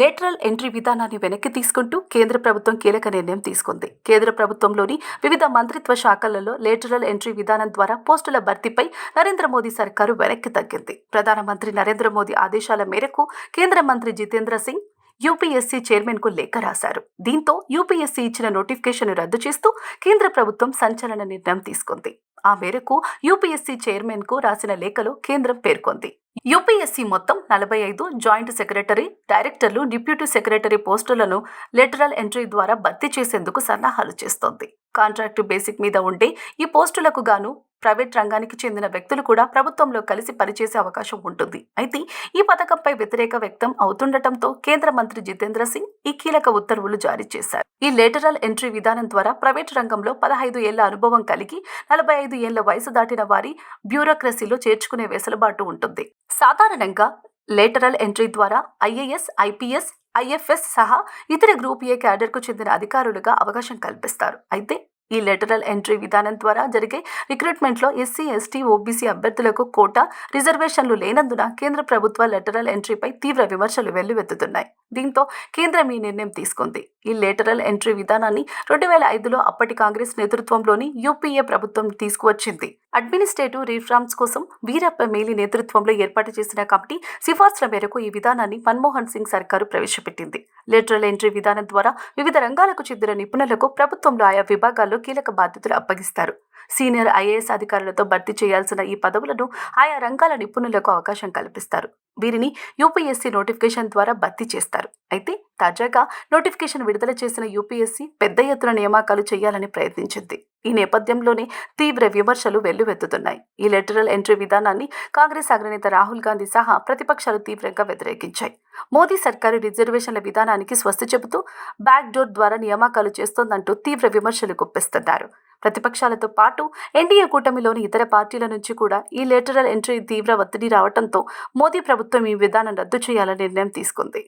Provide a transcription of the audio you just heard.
Lateral entry విధానాన్ని వెనక్కి తీసుకుంటూ కేంద్ర ప్రభుత్వం కీలక నిర్ణయం తీసుకుంది. కేంద్ర ప్రభుత్వంలోని వివిధ మంత్రిత్వ శాఖలలో లేటరల్ ఎంట్రీ విధానం ద్వారా పోస్టుల భర్తీపై నరేంద్ర మోదీ సర్కారు వెనక్కి తగ్గింది. ప్రధానమంత్రి నరేంద్ర మోదీ ఆదేశాల మేరకు కేంద్ర మంత్రి జితేంద్ర సింగ్ యూపీఎస్సీ చైర్మన్కు లేఖ రాశారు. దీంతో యూపీఎస్సీ ఇచ్చిన నోటిఫికేషన్ రద్దు చేస్తూ కేంద్ర ప్రభుత్వం సంచలన నిర్ణయం తీసుకుంది. ఆ మేరకు యూపీఎస్సీ చైర్మన్కు రాసిన లేఖలో కేంద్రం పేర్కొంది. యూపీఎస్సీ మొత్తం నలభై ఐదు జాయింట్ సెక్రటరీ డైరెక్టర్లు డిప్యూటీ సెక్రటరీ పోస్టులను లెటరల్ ఎంట్రీ ద్వారా భర్తీ చేసేందుకు సన్నాహాలు చేస్తోంది. కాంట్రాక్టు బేసిక్ మీద ఉండే ఈ పోస్టులకు గాను ప్రైవేట్ రంగానికి చెందిన వ్యక్తులు కూడా ప్రభుత్వంలో కలిసి పనిచేసే అవకాశం ఉంటుంది. అయితే ఈ పథకంపై వ్యతిరేక వ్యక్తం అవుతుండటంతో కేంద్ర మంత్రి జితేంద్ర సింగ్ ఈ కీలక ఉత్తర్వులు జారీ చేశారు. ఈ లేటరల్ ఎంట్రీ విధానం ద్వారా ప్రైవేట్ రంగంలో పదహైదు ఏళ్ళ అనుభవం కలిగి నలభై ఐదు ఏళ్ళ వయసు దాటిన వారి బ్యూరోక్రసీలో చేర్చుకునే వెసులుబాటు ఉంటుంది. సాధారణంగా లేటరల్ ఎంట్రీ ద్వారా ఐఏఎస్ ఐపీఎస్ ఐఎఫ్ఎస్ సహా ఇతర గ్రూప్ ఏ క్యాడర్కు చెందిన అధికారులుగా అవకాశం కల్పిస్తారు. అయితే ఈ లెటరల్ ఎంట్రీ విధానం ద్వారా జరిగే రిక్రూట్మెంట్లో ఎస్సీ ఎస్టీ ఓబీసీ అభ్యర్థులకు కోటా రిజర్వేషన్లు లేనందున కేంద్ర ప్రభుత్వ లెటరల్ ఎంట్రీపై తీవ్ర విమర్శలు వెల్లువెత్తుతున్నాయి. దీంతో కేంద్రం ఈ నిర్ణయం తీసుకుంది. ఈ లెటరల్ ఎంట్రీ విధానాన్ని రెండు వేల ఐదులో అప్పటి కాంగ్రెస్ నేతృత్వంలోని యూపీఏ ప్రభుత్వం తీసుకువచ్చింది. అడ్మినిస్ట్రేటివ్ రిఫార్మ్స్ కోసం వీరప్ప మేలి నేతృత్వంలో ఏర్పాటు చేసిన కమిటీ సిఫార్సుల మేరకు ఈ విధానాన్ని మన్మోహన్ సింగ్ సర్కారు ప్రవేశపెట్టింది. లేటరల్ ఎంట్రీ విధానం ద్వారా వివిధ రంగాలకు చెందిన నిపుణులకు ప్రభుత్వంలో ఆయా విభాగాల్లో కీలక బాధ్యతలు అప్పగిస్తారు. సీనియర్ ఐఏఎస్ అధికారులతో భర్తీ చేయాల్సిన ఈ పదవులను ఆయా రంగాల నిపుణులకు అవకాశం కల్పిస్తారు. వీరిని యూపీఎస్సీ నోటిఫికేషన్ ద్వారా భర్తీ చేస్తారు. అయితే తాజాగా నోటిఫికేషన్ విడుదల చేసిన యూపీఎస్సీ పెద్ద ఎత్తున నియామకాలు చేయాలని ప్రయత్నించింది. ఈ నేపథ్యంలోనే తీవ్ర విమర్శలు వెల్లువెత్తుతున్నాయి. ఈ లెటరల్ ఎంట్రీ విధానాన్ని కాంగ్రెస్ అగ్రనేత రాహుల్ గాంధీ సహా ప్రతిపక్షాలు తీవ్రంగా వ్యతిరేకించాయి. మోదీ సర్కారు రిజర్వేషన్ల విధానానికి స్వస్తి చెబుతూ బ్యాక్ డోర్ ద్వారా నియామకాలు చేస్తోందంటూ తీవ్ర విమర్శలు గుప్పిస్తున్నారు. ప్రతిపక్షాలతో పాటు ఎన్డీఏ కూటమిలోని ఇతర పార్టీల నుంచి కూడా ఈ లేటరల్ ఎంట్రీ తీవ్ర ఒత్తిడి రావడంతో మోదీ ప్రభుత్వం ఈ విధానం రద్దు చేయాలని నిర్ణయం తీసుకుంది.